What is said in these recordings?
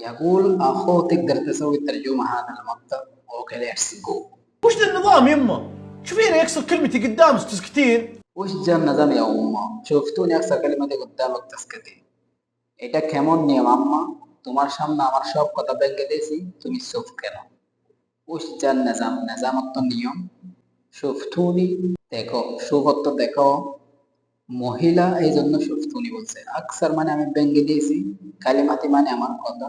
يقول أخوه تقدر تسوي ترجمة هذا المقطع أوكي ليتس جو وش ذا النظام يمه؟ شوفيني يكسر كلمتي قدام تسكتين وش جا النظام يا أمه شفتوني أكثر كلمة قدامك تسكتي এটা কেমন নিয়ম আম্মা তোমার সামনে আমার সব কথা ভেঙে দিয়েছি তুমি চুপ কেন উস যার নিজাম নিজামত নিয়ম সুফতুনি দেখো সুভত্ব দেখো মহিলা এই জন্য সুফতুনি বলছে আকসার মানে আমি ভেঙে দিয়েছি কালিমাতি মানে আমার কথা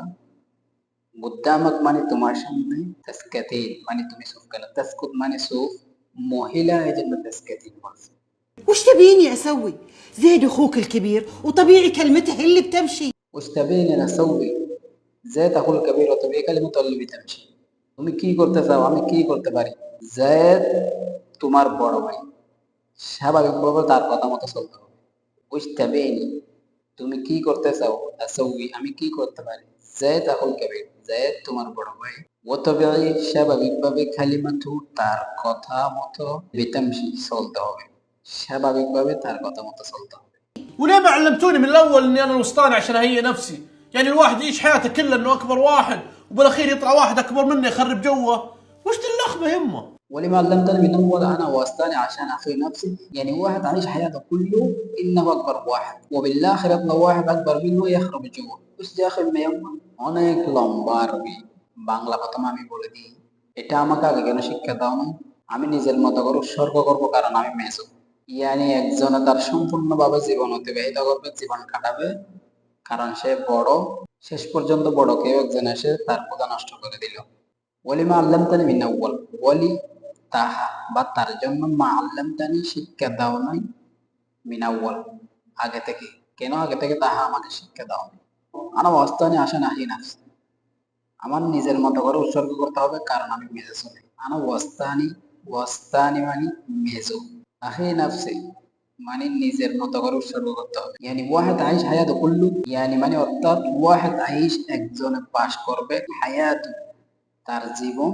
গুদ্দামক মানে তোমার সামনে তাসকাতিন মানে তুমি চুপ কেন তাসকুত মানে চুপ মহিলা এই জন্য তাসকাতিন বলছে وش تبيني اسوي زيد اخوك الكبير وطبيعي كلمته هي اللي بتمشي وش تبيني اسوي زيد اخو الكبير وطبيعي كلمة اللي بتمشي তুমি কি করতে চাও আমি কি করতে পারি জয়েদ তোমার বড় ভাই স্বাভাবিকভাবে তার কথা মতো চলতে হবে উস তাবিনি তুমি কি করতে চাও আসৌই আমি কি করতে পারি জয়েদ আহুল কবির জয়েদ তোমার বড় ভাই ও তবে স্বাভাবিকভাবে খালিমাতু তার কথা মতো বিতামশি চলতে হবে স্বাভাবিকভাবে তার কথা মতো চলতে হবে وليه ما علمتوني من الاول اني انا الوسطاني عشان اهيئ نفسي؟ يعني الواحد يعيش حياته كلها انه اكبر واحد وبالاخير يطلع واحد اكبر مني يخرب جوه وش ذا اللخبه يمه؟ ولما علمتني من اول انا واستاني عشان اخي نفسي يعني واحد عايش حياته كله انه اكبر واحد وبالاخر يطلع واحد اكبر منه يخرب جوا وش داخل ما يما অনেক লম্বা আরবি বাংলা প্রথমে আমি বলে দিই এটা আমাকে আগে কেন শিক্ষা দাও না আমি নিজের মতো করে উৎসর্গ করবো কারণ আমি মেজো ইয়ানি একজনে তার সম্পূর্ণভাবে জীবন অতিবাহিত করবে জীবন কাটাবে কারণ সে বড় শেষ পর্যন্ত বড় কেউ একজন এসে তার পূজা নষ্ট করে দিল ওলিমা আল্লামতানি মিন আউয়াল ওয়ালি তাহা বা তার জন্য মা আল্লামতানি শিক্ষা দাও নাই। মিন আউয়াল আগে থেকে। কেন আগে থেকে তাহা আমাকে শিক্ষা দাও নাই? আনা ওয়াস্তানি আসা নাহি নাফসি আমার নিজের মতো করে উৎসর্গ করতে হবে, কারণ আমি মেজে চলি আনা ওয়াস্তানি ওয়াস্তানি মানে মেজো। আহে নাফসি মানে নিজের মতো করে উৎসর্গ করতে হবে। ইয়ানি ওয়াহেদ আইস হায়াত কুল্লু। ইয়ানি মানে অর্থাৎ ওয়াহেদ আইস একজনে বাস করবে হায়াত। তার জীবন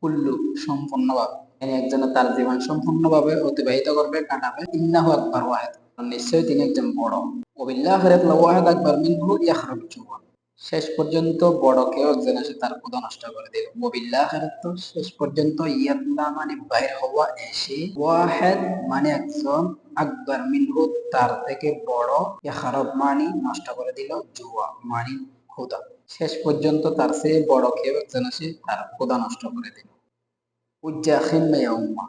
কুল্লু, সম্পূর্ণভাবে। একজনে তার জীবন সম্পূর্ণভাবে অতিবাহিত করবে কাটাবে ইন্নাহু আকবার ওয়াহেদ। নিশ্চয়ই তিনি একজন বড়। ওবিল্লাহ ওয়াহেদ আকবার মিনহু ইয়াখরুব জুওয়া শেষ পর্যন্ত বড় কেউ একজন এসে তার পূজা নষ্ট করে দিল ওবিল্লাহ তো শেষ পর্যন্ত ইয়াতলা মানে বাইর হওয়া এসে ওয়াহেদ মানে একজন আকবর মিনহু তার থেকে বড় ইয়াখরব মানে নষ্ট করে দিল জুয়া মানে খোদা। শেষ পর্যন্ত তার চেয়ে বড় কেউ একজন এসে তার খোদা নষ্ট করে দিল। وجه يا أمة.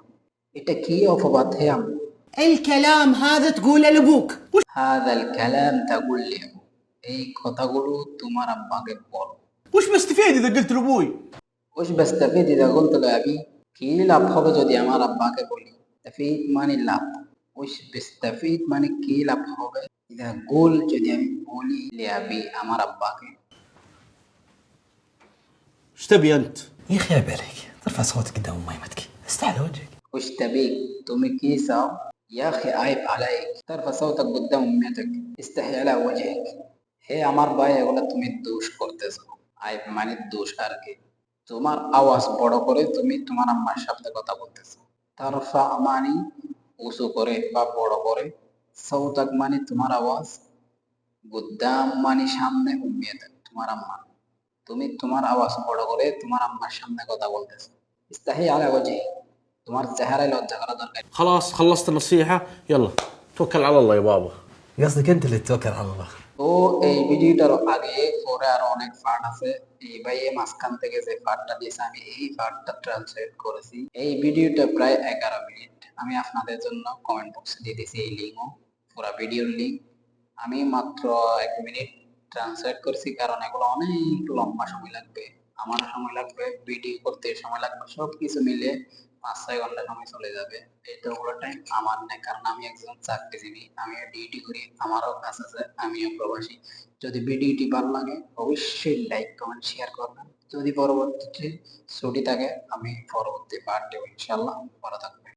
اتكية وفبطها يا أمة. الكلام هذا تقوله لأبوك. هذا الكلام تقول لأبوك. أي تقولوا تمر أباك بقول وش بستفيد إذا قلت لأبوي؟ وش بستفيد إذا قلت لأبي؟ كي لاب خبز ودي أمر أباك بقولي تفيد ماني لا وش بستفيد ماني كي لاب خبز إذا قول جدي أمي بقولي لأبي أمر أباك إيش تبي أنت؟ يخيب عليك ترفع صوتك قدام اميمتك استحل وجهك উস তাবিক তুমি কি চাও يا أخي عيب عليك ترفع صوتك قدام أمتك استحي على وجهك হে আমার ভাই এগুলো তুমি দোষ করতেছো আইব মানে দোষ আর কি তোমার আওয়াজ বড় করে তুমি তোমার আম্মার সাথে কথা বলতেছো তারফা মানে উঁচু করে বা বড় করে সৌতাক মানে তোমার আওয়াজ গুদ্দাম মানে সামনে উম্মিয়ে তোমার আম্মা তুমি তোমার আওয়াজ বড় করে তোমার আম্মার সামনে কথা বলতেছো ইস্তাহি আলা ওয়াজহি তোমার চেহারায় লজ্জা করা দরকার خلاص خلصت النصيحه يلا توكل على الله يا بابا قصدك انت اللي تتوكل على الله তো এই ভিডিওটার আগে পরে আরো অনেক পার্ট আছে এই ভাই এই মাঝখান থেকে যে পার্টটা দিয়েছে আমি এই পার্টটা ট্রান্সলেট করেছি এই ভিডিওটা প্রায় এগারো মিনিট আমি আপনাদের জন্য কমেন্ট বক্সে দিয়ে দিয়েছি এই লিঙ্কও পুরো ভিডিওর লিঙ্ক আমি মাত্র এক মিনিট ট্রান্সলেট করেছি কারণ এগুলো অনেক লম্বা সময় লাগবে আমার সময় লাগবে ভিডিও করতে সময় লাগবে সব কিছু মিলে পাঁচ ছয় ঘণ্টা সময় চলে যাবে। এটা ওগুলো টাইম আমার নেই, কারণ আমি একজন চাকরিজীবী আমি ডিউটি করি, আমারও কাজ আছে, আমিও প্রবাসী। যদি ভিডিওটি ভালো লাগে, অবশ্যই লাইক কমেন্ট শেয়ার করবেন। যদি পরবর্তীতে ছুটি থাকে, আমি পরবর্তী পার্ট দেবো ইনশাল্লাহ ভালো থাকবেন।